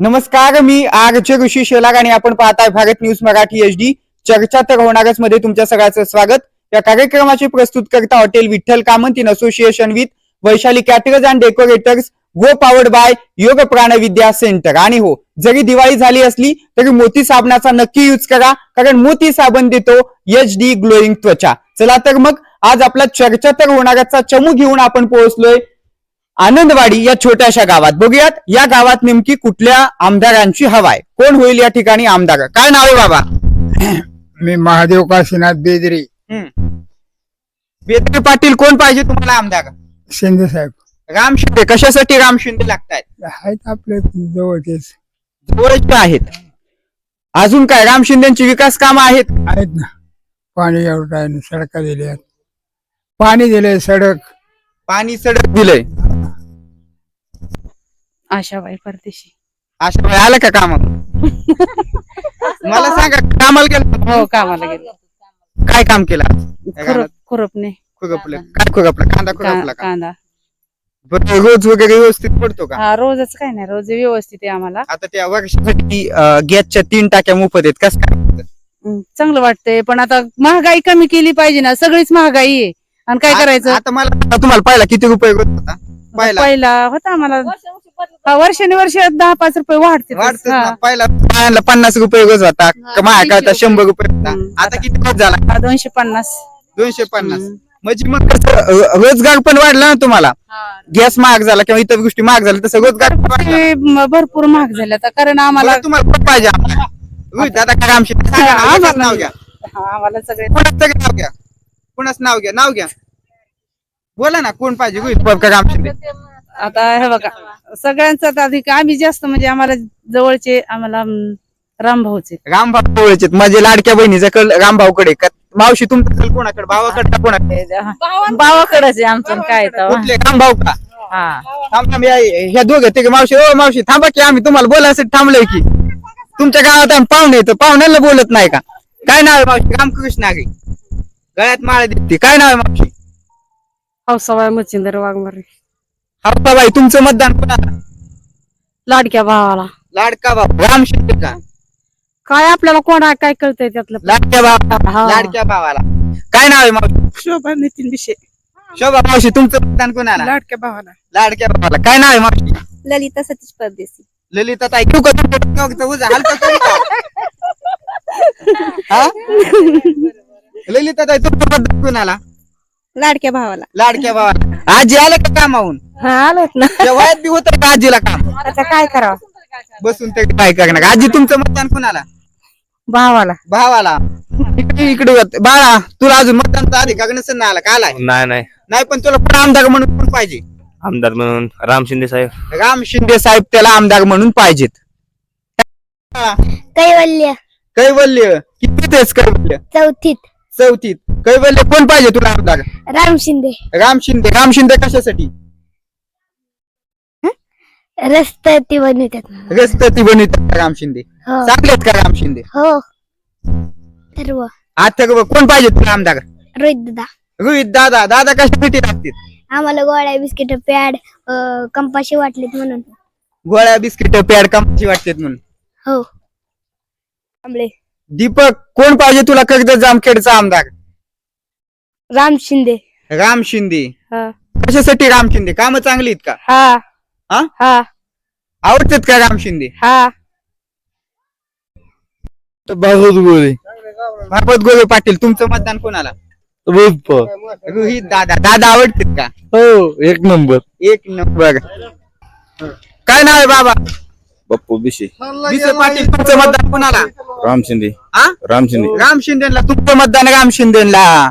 नमस्कार मी आरचे ऋषी शेलार आणि आपण पाहताय Bharat news Marathi H D. चर्चा तर होणारच मध्ये तुमच्या सगळ्याचं स्वागत. या कार्यक्रमाचे प्रस्तुत करता hotel Vitthal Kamat in association with Vaishali caterers and decorators go powered by Yog Pranvidya centre आणि हो जरी दिवाळी झाली असली तरी मोती साबणाचा नक्की यूज करा कारण मोती साबण देतो एच डी ग्लोईंग त्वचा. चला तर मग आज आपला चर्चा तर होणारचा चमू घेऊन आपण पोहोचलोय. आनंदवाडी या छोट्याशा गावात. बघूयात या गावात नेमकी कुठल्या आमदारांची हवा आहे? कोण होईल या ठिकाणी आमदार? काय नाव आहे बाबा? मी महादेव काशीनाथ बेदरे. बेदरे पाटील कोण पाहिजे तुम्हाला आमदार? शिंदे साहेब. राम शिंदे. कशासाठी राम शिंदे लागतायत? आहेत आपले जवळचेच. जवळचे आहेत. अजून काय? राम शिंदेची विकास कामं आहेत? आहेत ना. पाणी एवढं आहे ना सडका दिल्यात. पाणी दिले सडक. पाणी सडक दिलंय. आशाबाई परदेशी. वेळी आलं का काम मला सांगा कामाला गेलं हो कामाला गेलो काय काम केलं आज? खुरप? खुरपणे. खुरपलं. काय खुरपलं? कांदा खुरपला का? कांदा. बरं, रोज वगैरे व्यवस्थित पडतो का? हा रोजच काय नाही रोज व्यवस्थित आहे आम्हाला. आता त्या वर्षासाठी अं, गॅसच्या तीन टाक्या मोफत आहेत. कसं काय चांगलं वाटतंय पण आता महागाई कमी केली पाहिजे ना सगळीच महागाई आहे. आणि काय आ- करायचं? आता मला आता तुम्हाला पहिला किती रुपये होत होता? पहिला पहिला होता आम्हाला. हा वर्षाने वर्ष दहा पाच रुपये वाढते वाढत पहिला पन्नास रुपये रोज होता. शंभर रुपये. होता. हम्म. आता किती रोज झाला? दोनशे पन्नास. दोनशे पन्नास. हम्म. म्हणजे मग कसं रोजगार पण वाढला ना तुम्हाला. गॅस महाग झाला किंवा इतर गोष्टी महाग झाल्या तसं रोजगार पण वाढला. ते म- भरपूर महाग झाले आता कारण आम्हाला बरं, तुम्हाला पाहिजे आम्हाला? रोहित दादा का राम शिंदे? सांगा ना, एकाच नाव घ्या. हा, आम्हाला सगळे कोणाचं तरी नाव घ्या. कोणाच नाव घ्या नाव घ्या. बोला ना कोण पाहिजे? रोहित आता हे बघा. सगळ्यांचाच अधिक आम्ही जास्त म्हणजे आम्हाला जवळचे आम्हाला रामभाऊचे. रामभाऊ पोळेचे माझे लाडक्या बहिणीचा कल रामभाऊकडे. का मावशी तुमचा कल कोणाकडे? भावाकडे का कोणाकडे भावाकडेच आहे आमचं काय तर. कुठले? रामभाऊ का? हा. थांब थांब या- ह्या दोघे ते मावशी. ओ मावशी थांबा की आम्ही तुम्हाला बोलायसाठी थांबलोय की. तुमच्या गावात आम्ही पाहुणे येतो पाहुण्याला बोलत नाही का? काय नाव आहे मावशी? रामकृष्ण आगे. गळ्यात माळ देते. काय नाव आहे मावशी? हौसाबाई मच्छिंदर वाघमारे. हप्पा बाई तुमचं मतदान कोणाला लाडक्या भावाला. लाडका भाऊ. राम शिंदे का? काय आपल्याला कोण आहे, काय कळतंय त्यातलं? लाडक्या भावा हा. लाडक्या भावाला. काय नाव आहे मावशी? शोभा नितीन विषय शोभा मावशी तुमचं मतदान कोणाला? लाडक्या भावाला. लाडक्या भावाला. काय नाव आहे मावशी? ललिता सतीश परदेशी ललिता ताई घेऊ का तुमच्या डोक्यावरचं ओझं? हलकं करू का? हा? ललिता ताई तुमचं मतदान कोणाला? लाडक्या भावाला. लाडक्या भावाला. आजी आलं का कामाहून हा आलोत ना. वयात बी होत का आजीला काम? आता काय करावं? बसून ते काय करणार? आजी तुमचं मतदान कोणाला? भावाला. भावाला. इकडे इकडे होत. बाळा तुला अजून मतदानचा अधिकार नसेल ना आला. का आलाय? नाही नाही. नाही पण तुला पण आमदार म्हणून कोण पाहिजे? आमदार म्हणून राम शिंदे साहेब. राम शिंदे साहेब त्याला आमदार म्हणून पाहिजेत. हा, कैवल्य. कैवल्य. किती तेच कैवल्य? चौथीत. चौथीत. कैवल्य कोण पाहिजे तुला आमदार? राम शिंदे. राम शिंदे. राम शिंदे कशासाठी? रस्ते ती बनवतात रस्ते ती बनवितात का राम शिंदे? हो. चांगलेत का राम शिंदे? हो. सर्व आता कोण पाहिजे तुला आमदार? रोहित दादा. रोहित दादा. दादा कशासाठी लागतील आम्हाला गोळ्या बिस्किट पॅड कंपाशी वाटलेत म्हणून. गोळ्या बिस्किट पॅड कंपची वाटतात म्हणून. हो. आंबळे. दीपक कोण पाहिजे तुला? कर्जत जामखेडचा आमदार. राम शिंदे. राम शिंदे. हा. कशासाठी राम शिंदे? काम चांगली आहेत का? हा. हा? हा. आवडतात का राम शिंदे? हा. भागवत गोळे भागवत गोवे पाटील तुमचं मतदान कोणाला? रोहित दादा. दादा आवडतात का? हो एक नंबर. एक नंबर. काय नाव आहे बाबा? बाप्पू बिशे. विसे पाटील तुमचं मतदान कोणाला? राम शिंदे. हा राम शिंदे. राम शिंदेला. तुमचं मतदान राम शिंदेला.